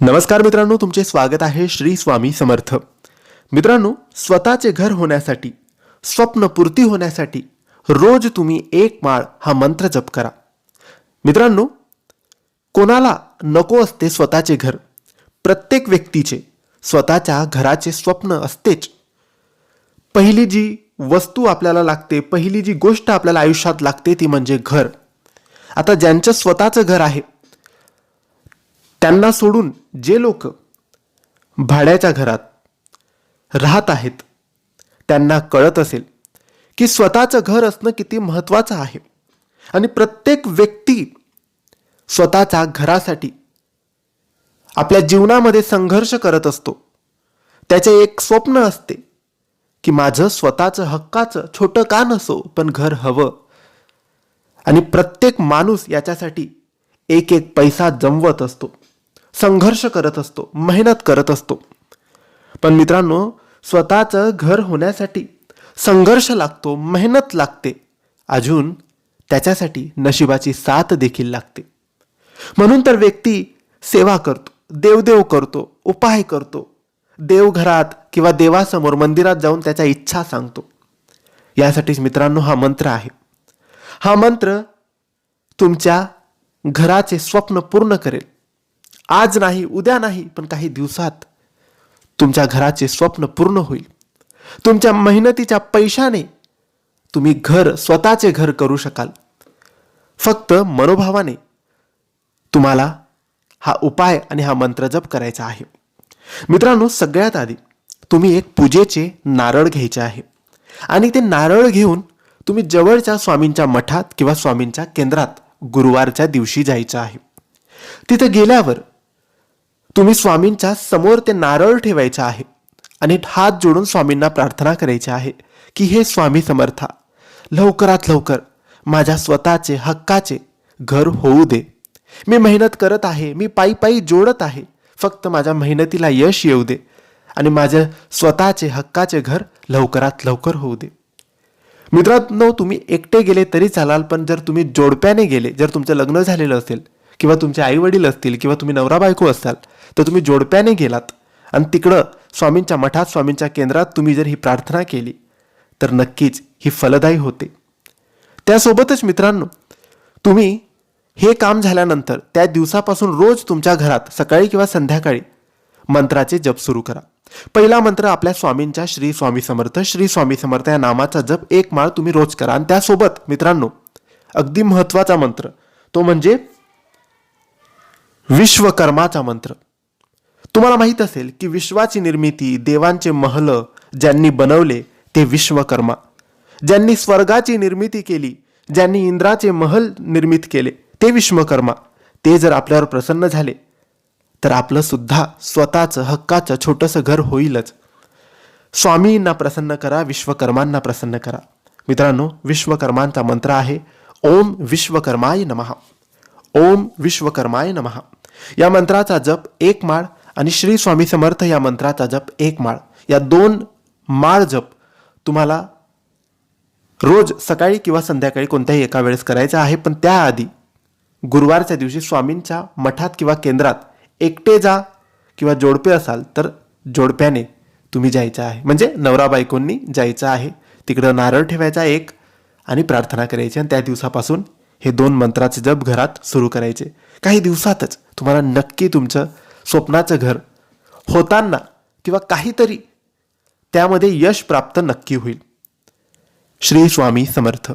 नमस्कार मित्रांनो तुमचे स्वागत आहे श्री स्वामी समर्थ. मित्रांनो स्वतःचे घर होण्यासाठी स्वप्नपूर्ती होण्यासाठी रोज तुम्ही एक माळ हा मंत्र जप करा. मित्रांनो कोणाला नको असते स्वतःचे घर प्रत्येक व्यक्तीचे स्वतःच्या घराचे स्वप्न असतेच. पहिली जी वस्तू आपल्याला लागते पहिली जी गोष्ट आपल्याला आयुष्यात लागते ती म्हणजे घर. आता ज्यांचं स्वतःचं घर आहे त्यांना सोडून जे लोक भाड्याच्या घरात राहत आहेत त्यांना कळत असेल की स्वतःचं घर असणं किती महत्त्वाचं आहे. आणि प्रत्येक व्यक्ती स्वतःच्या घरासाठी आपल्या जीवनामध्ये संघर्ष करत असतो. त्याचे एक स्वप्न असते की माझं स्वतःचं हक्काचं छोटं का नसो पण घर हवं. आणि प्रत्येक माणूस याच्यासाठी एक एक पैसा जमवत असतो. संघर्ष करत असतो मेहनत करत असतो. पण मित्रांनो स्वतःचं घर होण्यासाठी संघर्ष लागतो मेहनत लागते. अजून त्याच्यासाठी नशिबाची साथ देखील लागते. म्हणून तर व्यक्ती सेवा करतो देवदेव करतो उपाय करतो. देवघरात किंवा देवासमोर मंदिरात जाऊन त्याच्या इच्छा सांगतो. यासाठीच मित्रांनो हा मंत्र आहे. हा मंत्र तुमच्या घराचे स्वप्न पूर्ण करेल. आज नाही उद्या नाही पण काही दिवसात तुमच्या घराचे स्वप्न पूर्ण होईल. तुमच्या मेहनतीच्या पैशाने तुम्ही घर स्वतःचे घर करू शकाल. फक्त मनोभावाने तुम्हाला हा उपाय आणि हा मंत्र जप करायचा आहे. मित्रांनो सगळ्यात आधी तुम्ही एक पूजेचे नारळ घ्यायचे आहे. आणि ते नारळ घेऊन तुम्ही जवळच्या स्वामींच्या मठात किंवा स्वामींच्या केंद्रात गुरुवारच्या दिवशी जायचं आहे. तिथं गेल्यावर तुम्ही स्वामींच्या समोर ते नारळ ठेवायचे आहे आणि हात जोडून स्वामींना प्रार्थना करायची आहे की हे स्वामी समर्था लवकरात लवकर माझ्या स्वतःचे हक्काचे घर होऊ दे. मी मेहनत करत आहे मी पायी पायी जोडत आहे फक्त माझ्या मेहनतीला यश येऊ दे आणि माझे स्वतःचे हक्काचे घर लवकरात लवकर होऊ दे. मित्रांनो तुम्ही एकटे गेले तरी चालाल पण जर तुम्ही जोडप्याने गेले जर तुमचं लग्न झालेलं असेल किंवा तुमचे आई वडील असतील किंवा तुम्ही नवरा बायको असाल तर तुम्ही जोडप्याने गेलात. आणि तिकडं स्वामींच्या मठात स्वामींच्या केंद्रात तुम्ही जर ही प्रार्थना केली तर नक्कीच ही फलदायी होते. त्यासोबतच मित्रांनो तुम्ही हे काम झाल्यानंतर त्या दिवसापासून रोज तुमच्या घरात सकाळी किंवा संध्याकाळी मंत्राचे जप सुरू करा. पहिला मंत्र आपल्या स्वामींच्या श्री स्वामी समर्थ श्री स्वामी समर्थ या नामाचा जप एक माळ तुम्ही रोज करा. आणि त्यासोबत मित्रांनो अगदी महत्त्वाचा मंत्र तो म्हणजे विश्वकर्माचा मंत्र. तुम्हाला माहीत असेल की विश्वाची निर्मिती देवांचे महल ज्यांनी बनवले ते विश्वकर्मा. ज्यांनी स्वर्गाची निर्मिती केली ज्यांनी इंद्राचे महल निर्मित केले ते विश्वकर्मा. ते जर आपल्यावर प्रसन्न झाले तर आपलं सुद्धा स्वतःचं हक्काचं छोटंसं घर होईलच. स्वामींना प्रसन्न करा विश्वकर्मांना प्रसन्न करा. मित्रांनो विश्वकर्मांचा मंत्र आहे ओम विश्वकर्माय नमः. ओम विश्वकर्माय नमः. या मंत्राचा जप एक माळ आणि श्री स्वामी समर्थ या मंत्राचा जप एक माळ. या दोन माळ जप तुम्हाला रोज सकाळी किंवा संध्याकाळी कोणत्याही एका वेळेस करायचा आहे. पण त्याआधी गुरुवारच्या दिवशी स्वामींच्या मठात किंवा केंद्रात एकटे जा किंवा जोडपे असाल तर जोडप्याने तुम्ही जायचं आहे. म्हणजे नवरा बायकोंनी जायचं आहे. तिकडं नारळ ठेवायचा एक आणि प्रार्थना करायची आणि त्या दिवसापासून हे दोन मंत्राचे जप घरात सुरू करायचे. काही दिवसातच तुम्हाला नक्की तुमचं स्वप्नाचं घर होताना किंवा काहीतरी त्यामध्ये यश प्राप्त नक्की होईल. श्री स्वामी समर्थ.